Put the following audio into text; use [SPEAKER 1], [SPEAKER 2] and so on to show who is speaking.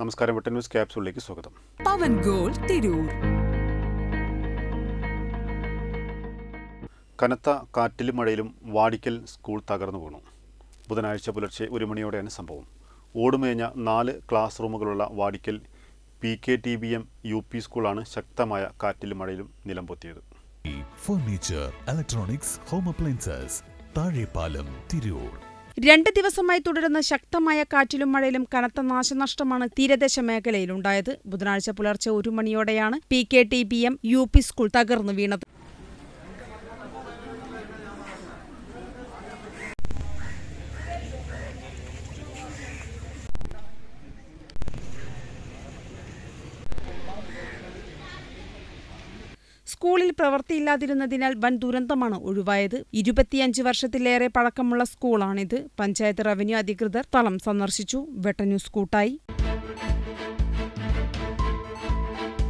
[SPEAKER 1] നമസ്കാരം വെട്ടൻ ന്യൂസ് ക്യാപ്സൂളിലേക്ക് സ്വാഗതം.
[SPEAKER 2] പവൻ ഗോൾ തിരൂർ.
[SPEAKER 1] കനത്ത കാറ്റിലും മഴയിലും വാടിക്കൽ സ്കൂൾ തകർന്നു വീണു. ബുധനാഴ്ച പുലർച്ചെ ഒരു മണിയോടെയാണ് സംഭവം. ഓടുമേഞ്ഞ നാല് class റൂമുകളുള്ള Vadikkal P K T B M U P സ്കൂളാണ് ശക്തമായ കാറ്റിലും മഴയിലും നിലംപൊത്തിയത്.
[SPEAKER 3] Furniture electronics home appliances Thazhepalam Tirur
[SPEAKER 4] രണ്ട് ദിവസമായി തുടരുന്ന ശക്തമായ കാറ്റിലും മഴയിലും കനത്ത നാശനഷ്ടമാണ് തീരദേശ മേഖലയിലുണ്ടായത് ബുധനാഴ്ച പുലർച്ചെ ഒരു മണിയോടെയാണ് P K T B M U P school തകർന്നു വീണത്. സ്കൂളിൽ പ്രവൃത്തിയില്ലാതിരുന്നതിനാൽ വൻ ദുരന്തമാണ് ഒഴിവായത്. ഇരുപത്തിയഞ്ച് വർഷത്തിലേറെ പഴക്കമുള്ള സ്കൂളാണിത്. പഞ്ചായത്ത് റവന്യൂ അധികൃതർ സ്ഥലം സന്ദർശിച്ചു. വെട്ടന്യൂസ് കൂട്ടായി.